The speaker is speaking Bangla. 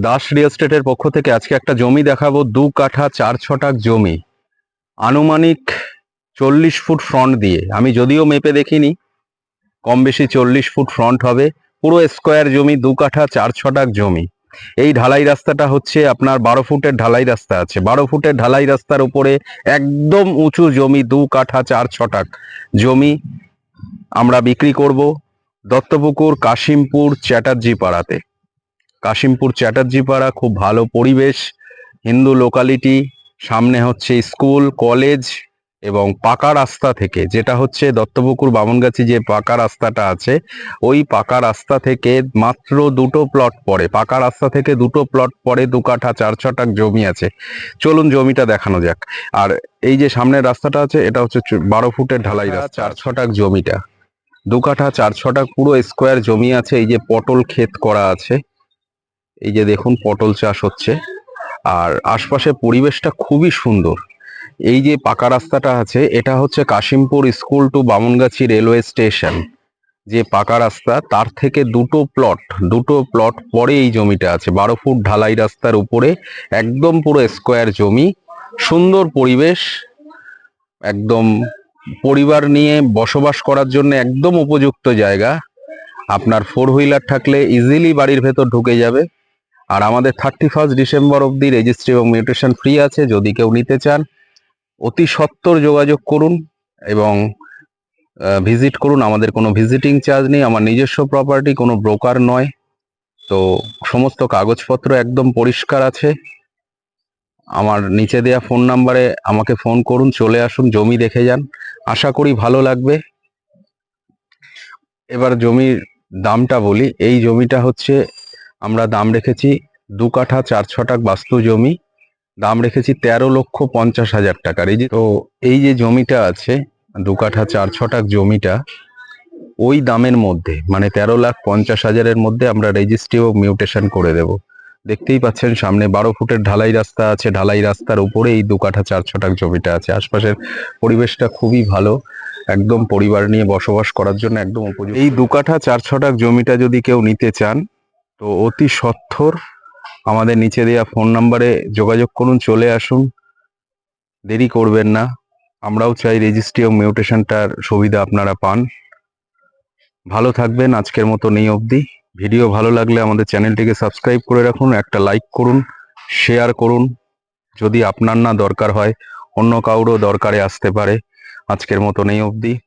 দাস রিয়েল স্টেটের পক্ষ থেকে আজকে একটা জমি দেখাবো, দু কাঠা চার ছটাক জমি। আনুমানিক চল্লিশ ফুট ফ্রন্ট দিয়ে। আমি যদিও মেপে দেখিনি, কম বেশি চল্লিশ ফুট ফ্রন্ট হবে। পুরো স্কোয়ার জমি, দু কাঠা চার ছটাক জমি। এই ঢালাই রাস্তাটা হচ্ছে আপনার বারো ফুটের ঢালাই রাস্তা আছে। বারো ফুটের ঢালাই রাস্তার উপরে একদম উঁচু জমি, দু কাঠা চার ছটাক জমি আমরা বিক্রি করব দত্তপুকুর, কাশিমপুর, চ্যাটার্জি পাড়াতে। কাশিমপুর চ্যাটার্জি পাড়া খুব ভালো পরিবেশ হিন্দু লোকালিটি সামনে হচ্ছে স্কুল কলেজ এবং পাকা রাস্তা থেকে যেটা হচ্ছে দত্তপুকুর বামনগাছি যে পাকা রাস্তাটা আছে ওই পাকা রাস্তা থেকে মাত্র দুটো প্লট পড়ে পাকা রাস্তা থেকে দুটো প্লট পড়ে দু কাঠা চার ছটাক জমি আছে। চলুন জমিটা দেখানো যাক। আর এই যে সামনের রাস্তাটা আছে এটা হচ্ছে বারো ফুটের ঢালাই রাস্তা চার ছটাক জমিটা। দু কাঠা চার ছটাক পুরো স্কোয়ার জমি আছে এই যে পটল ক্ষেত করা আছে। এই যে দেখুন পটল চাষ হচ্ছে, আর আশপাশে পরিবেশটা খুবই সুন্দর। এই যে পাকা রাস্তাটা আছে, এটা হচ্ছে Kashimpur school to Bamangachhi railway station. যে পাকা রাস্তা, তার থেকে দুটো প্লট দুটো প্লট পরে এই জমিটা আছে। বারো ফুট ঢালাই রাস্তার উপরে, একদম পুরো স্কোয়ার জমি। সুন্দর পরিবেশ, একদম পরিবার নিয়ে বসবাস করার জন্য একদম উপযুক্ত জায়গা। আপনার ফোর হুইলার থাকলে ইজিলি বাড়ির ভেতর ঢুকে যাবে। আর আমাদের থার্টি ফার্স্ট ডিসেম্বর অবধি রেজিস্ট্রি এবং মিউটেশন ফ্রি আছে, যদি কেউ নিতে চান, অতি সত্বর যোগাযোগ করুন এবং ভিজিট করুন। আমাদের কোনো ভিজিটিং চার্জ নেই, আমার নিজস্ব প্রপার্টি কোনো ব্রোকার নয়। তো সমস্ত কাগজপত্র একদম পরিষ্কার আছে। আমার নিচে দেয়া ফোন নাম্বারে আমাকে ফোন করুন, চলে আসুন, জমি দেখে যান। আশা করি ভালো লাগবে। এবার জমির দামটা বলি। এই জমিটা হচ্ছে আমরা দাম রেখেছি দু কাঠা চার ছটাক বাস্তু জমি, দাম রেখেছি তেরো লক্ষ পঞ্চাশ হাজার টাকার। এই যে তো এই যে জমিটা আছে, দু কাঠা চার ছটাক জমিটা, ওই দামের মধ্যে মানে তেরো লাখ পঞ্চাশ হাজারের মধ্যে আমরা রেজিস্ট্রি ও মিউটেশন করে দেব। দেখতেই পাচ্ছেন সামনে বারো ফুটের ঢালাই রাস্তা আছে, ঢালাই রাস্তার উপরে এই দু কাঠা চার ছটাক জমিটা আছে। আশপাশের পরিবেশটা খুবই ভালো, একদম পরিবার নিয়ে বসবাস করার জন্য একদম উপযোগী এই দু কাঠা চার ছটাক জমিটা যদি কেউ নিতে চান তো অতি সত্বর আমাদের নিচে দেওয়া ফোন নাম্বারে যোগাযোগ করুন, চলে আসুন। দেরি করবেন না। আমরাও চাই রেজিস্ট্রি ও মিউটেশনটার সুবিধা আপনারা পান। ভালো থাকবেন, আজকের মতো নেই অবধি। ভিডিও ভালো লাগলে আমাদের চ্যানেলটিকে সাবস্ক্রাইব করে রাখুন, একটা লাইক করুন শেয়ার করুন। যদি আপনার না দরকার হয়, অন্য কাউরও দরকারে আসতে পারে। আজকের মতো নেই অবধি।